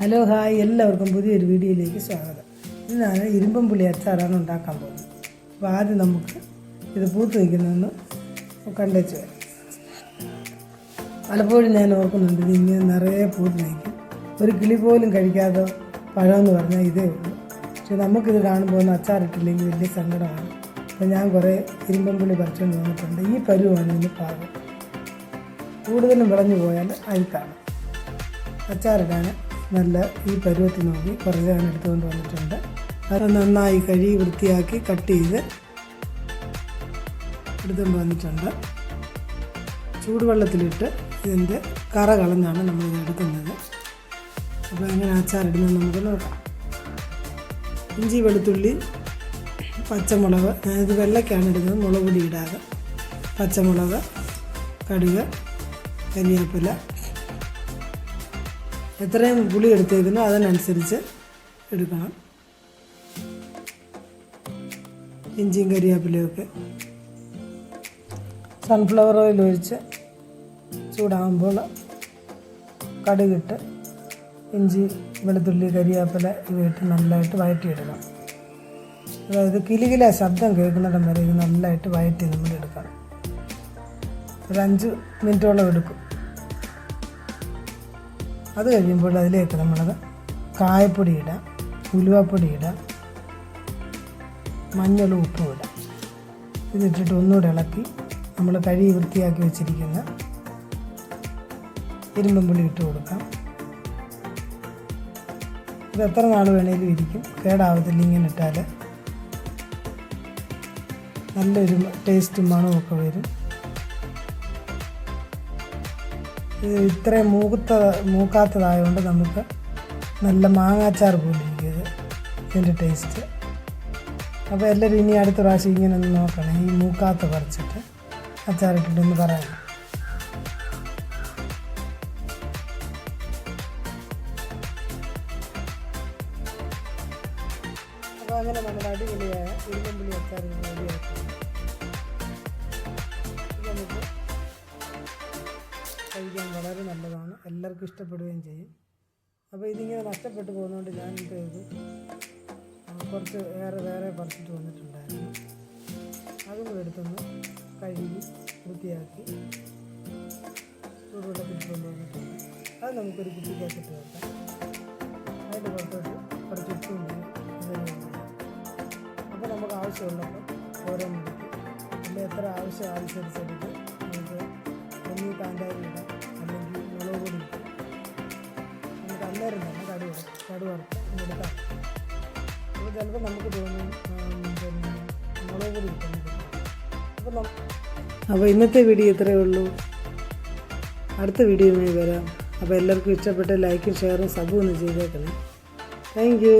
Hello hi എല്ലാവർക്കും പുതിയൊരു വീഡിയോയിലേക്ക് സ്വാഗതം. ഇന്നാണ് ഇരുമ്പം പുളി അച്ചാറാണ് ഉണ്ടാക്കാൻ പോകുന്നത്. അപ്പോൾ ആദ്യം നമുക്ക് ഇത് പൂത്ത് നിൽക്കുന്നതെന്ന് കണ്ടുവച്ച് വരാം. പലപ്പോഴും ഞാൻ ഓർക്കുന്നുണ്ട് ഇത് ഇങ്ങനെ നിറയെ പൂത്ത് നിൽക്കും. ഒരു കിളി പോലും കഴിക്കാതെ പഴമെന്ന് പറഞ്ഞാൽ ഇതേ ഉള്ളൂ. പക്ഷെ നമുക്കിത് കാണുമ്പോൾ ഒന്ന് അച്ചാറിട്ടില്ലെങ്കിൽ വലിയ സങ്കടമാണ്. അപ്പോൾ ഞാൻ കുറേ ഇരുമ്പം പുളി പറിച്ചുകൊണ്ട് വന്നിട്ടുണ്ട്. ഈ പരുവാണ് ഇതിന് പാകം. കൂടുതലും വിളഞ്ഞു പോയാൽ അഴുക്കാണ്. അച്ചാറിടാൻ നല്ല ഈ പരുവത്തിൽ നോക്കി കുറച്ച് ഞാൻ എടുത്തുകൊണ്ട് വന്നിട്ടുണ്ട്. അത് നന്നായി കഴുകി വൃത്തിയാക്കി കട്ട് ചെയ്ത് എടുത്തുകൊണ്ട് വന്നിട്ടുണ്ട്. ചൂടുവെള്ളത്തിലിട്ട് ഇതിന്റെ കറ കളഞ്ഞാണ് നമ്മളിത് എടുക്കുന്നത്. അപ്പോൾ എങ്ങനെ അച്ചാറിടുന്നത് നമുക്ക് നോക്കാം. ഇഞ്ചി വെളുത്തുള്ളി പച്ചമുളക് ഞാനിത് വെള്ളയ്ക്കാണ് ഇടുന്നത്. മുളക് പൊടി ഇടാതെ പച്ചമുളക് കടുക് കരിവേപ്പില എത്രയും പുളി എടുത്തേക്കുന്നോ അതിനനുസരിച്ച് എടുക്കണം. ഇഞ്ചിയും കരിവേപ്പിലയൊക്കെ സൺഫ്ലവർ ഓയിൽ ഒഴിച്ച് ചൂടാകുമ്പോൾ കടുകിട്ട് ഇഞ്ചി വെളുത്തുള്ളി കരിവേപ്പില ഇവയിട്ട് നല്ലതായിട്ട് വഴറ്റിയെടുക്കണം. അതായത് കിലുകില ശബ്ദം കേൾക്കുന്നിടം വരെ ഇത് നല്ലതായിട്ട് വഴറ്റി നമ്മൾ എടുക്കണം. ഒരു അഞ്ച് മിനിറ്റോളം എടുക്കും. അത് കഴിയുമ്പോൾ അതിലേക്ക് നമ്മൾ കായപ്പൊടി ഇടാം ഉലുവപ്പൊടി ഇടാം മഞ്ഞളും ഉപ്പും ഇടാം ഇതിട്ടിട്ട് ഒന്നുകൂടെ ഇളക്കി നമ്മൾ കഴുകി വൃത്തിയാക്കി വെച്ചിരിക്കുന്ന ഇരുമ്പും പുളി ഇട്ട് കൊടുക്കാം. ഇത് എത്ര നാൾ വേണേലും ഇരിക്കും. കേടാവത്തില്ല ഇങ്ങനെ ഇട്ടാൽ നല്ലൊരു ടേസ്റ്റും മണവും ഒക്കെ വരും. ഇത്രയും മൂക്കത്ത മൂക്കാത്തതായതുകൊണ്ട് നമുക്ക് നല്ല മാങ്ങാച്ചാർ പോലെ ഇരിക്കും ഇത് ഇതിന്റെ ടേസ്റ്റ് അപ്പോൾ എല്ലാവരും ഇനി അടുത്ത പ്രാവശ്യം ഇങ്ങനെ ഒന്ന് നോക്കണം. ഈ മൂക്കാത്ത പറിച്ചിട്ട് അച്ചാറിട്ടിട്ടൊന്ന് പറയാം. അപ്പോൾ അങ്ങനെ നമ്മുടെ അടിപൊളിയായ ഇരുമ്പുള്ളി അച്ചാർ കഴിക്കാൻ വളരെ നല്ലതാണ്. എല്ലാവർക്കും ഇഷ്ടപ്പെടുകയും ചെയ്യും. അപ്പോൾ ഇതിങ്ങനെ നഷ്ടപ്പെട്ടു പോകുന്നതുകൊണ്ട് ഞാൻ എന്ത് ചെയ്തു? കുറച്ച് വേറെ വേറെ പറിച്ചിട്ട് വന്നിട്ടുണ്ടായിരുന്നു. അതും കൂടെ എടുത്തൊന്ന് കഴുകി വൃത്തിയാക്കി ചൂടുവെള്ളത്തിൽ കൊണ്ടുവന്നിട്ടുണ്ട് അത് നമുക്കൊരു കുട്ടിക്കകത്തിട്ട് വെക്കാം. അതിന്റെ പുറത്തോട്ട് കുറച്ച് ഉപ്പും അപ്പോൾ നമുക്ക് ആവശ്യമുള്ളപ്പോൾ ഓരോന്നും എത്ര ആവശ്യം അനുസരിച്ചെടുത്ത് നമുക്ക് ഒന്നീ കാന്താരി അല്ലെങ്കിൽ മുളക് പൊടി നമുക്ക് അന്നേരം തന്നെ കടു കടു എടുക്കാം. അപ്പോൾ ചിലപ്പോൾ നമുക്ക് തോന്നും പിന്നെ മുളക് പൊടി അപ്പോൾ അപ്പോൾ ഇന്നത്തെ വീഡിയോ ഇത്രയേ ഉള്ളൂ. അടുത്ത വീഡിയോയുമായി വരാം. അപ്പോൾ എല്ലാവർക്കും ഇഷ്ടപ്പെട്ട ലൈക്കും ഷെയറും സബും ഒന്ന് ചെയ്തേക്കണേ. Thank you.